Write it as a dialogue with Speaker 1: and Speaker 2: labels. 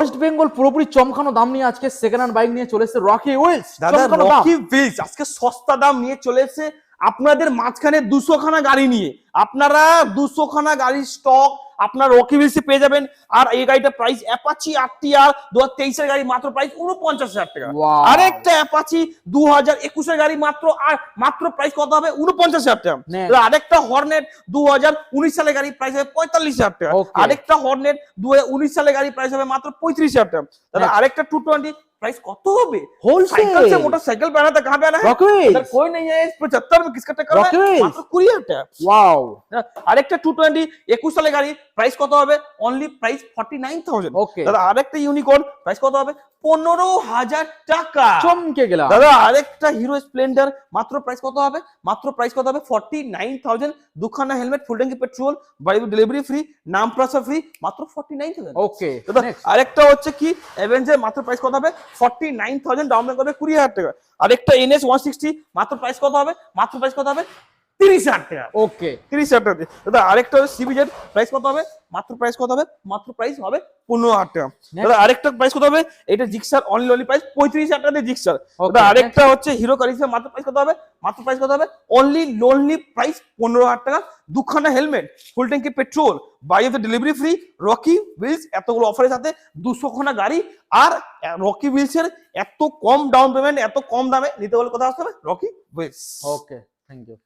Speaker 1: West Bengal পুরোপুরি চমকানো দাম নিয়ে আজকে সেকেন্ড হ্যান্ড বাইক নিয়ে চলে এসেছে রকি উইলস
Speaker 2: দাদা রকি উইলস আজকে সস্তা দাম নিয়ে চলেছে আপনাদের মাঝখানে দুশো খানা গাড়ি নিয়ে আপনারা দুশো খানা গাড়ির স্টক আপনার উইলসে পেয়ে যাবেন আর এই গাড়িটা প্রাইস অ্যাপাচি আটটি আর দু হাজার তেইশের গাড়ি মাত্র প্রাইস উনপঞ্চাশ হাজার টাকা. আরেকটা অ্যাপাচি দু হাজার একুশের গাড়ি মাত্র আর মাত্র প্রাইস কত হবে? উনপঞ্চাশ হাজার টাকা। আরেকটা হর্নেট দু হাজার উনিশ সালের গাড়ি প্রাইস হবে পঁয়তাল্লিশ হাজার টাকা। আরেকটা হর্নেট দু হাজার উনিশ সালের গাড়ি প্রাইস হবে মাত্র পঁয়ত্রিশ হাজার টাকা। আরেকটা টু টোয়েন্টি प्राइस कत होबे
Speaker 1: Wholesale.
Speaker 2: साइकिल से मोटरसाइकिल पे आना था कहाँ पे आना है
Speaker 1: Rocky Wheels.
Speaker 2: अगर कोई नहीं है इस पचहत्तर में किसका टक्कर
Speaker 1: Rocky
Speaker 2: है
Speaker 1: Wheels.
Speaker 2: मात्र কুড়ি হাজার টাকা
Speaker 1: ওয়াও
Speaker 2: আরেকটা টু টোয়েন্টি একুশ সালের গাড়ি প্রাইস কত হবে only price forty nine thousand
Speaker 1: okay
Speaker 2: দাদা আরেকটা ইউনিকর্ন প্রাইস কত হবে পনেরো হাজার টাকা।
Speaker 1: চমকে গেলাম।
Speaker 2: দাদা আরেকটা হিরো স্প্লেন্ডার মাত্র প্রাইস কত হবে? মাত্র প্রাইস কত হবে? ফর্টি নাইন থাউজেন্ড দুখানা হেলমেট ফুল ট্যাঙ্কি পেট্রোল বাড়ি ডেলিভারি ফ্রি নাম প্রাসা ফ্রি মাত্র ফর্টি নাইন থাউজেন্ড
Speaker 1: ওকে
Speaker 2: দাদা আরেকটা হচ্ছে কি? অ্যাভেঞ্জার মাত্র প্রাইস কত হবে? ফর্টি নাইন থাউজেন্ড ডাউন করবে কুড়ি হাজার টাকা। আরেকটা এনএস ওয়ান সিক্সটি মাত্র প্রাইস কত হবে? মাত্র প্রাইস কত হবে? তিরিশ হাজার টাকা।
Speaker 1: ওকে
Speaker 2: তিরিশ হাজার টাকা। দাদা আরেকটা হচ্ছে সিবিজেড প্রাইস কত হবে? মাত্র প্রাইস কত হবে? মাত্র প্রাইস হবে পনেরো হাজার টাকা। দাদা আরেকটা প্রাইস কত হবে? এটা জিক্সার অনলি অনলি প্রাইস পঁয়ত্রিশ হাজার টাকা জিক্সার দাদা আরেকটা হচ্ছে হিরো মাত্র প্রাইস কত হবে? মাত্র প্রাইস কত হবে? অনলি লোনলি প্রাইস পনেরো হাজার টাকা। দুখানা helmet full tank petrol by of delivery free Rocky Wheels এতগুলো অফারের সাথে দুশো খানা গাড়ি। আর রকি হুইলসের এত কম ডাউন পেমেন্ট এত কম দামে নিতে হলে কোথায় আসতে হবে? Rocky Wheels
Speaker 1: okay thank you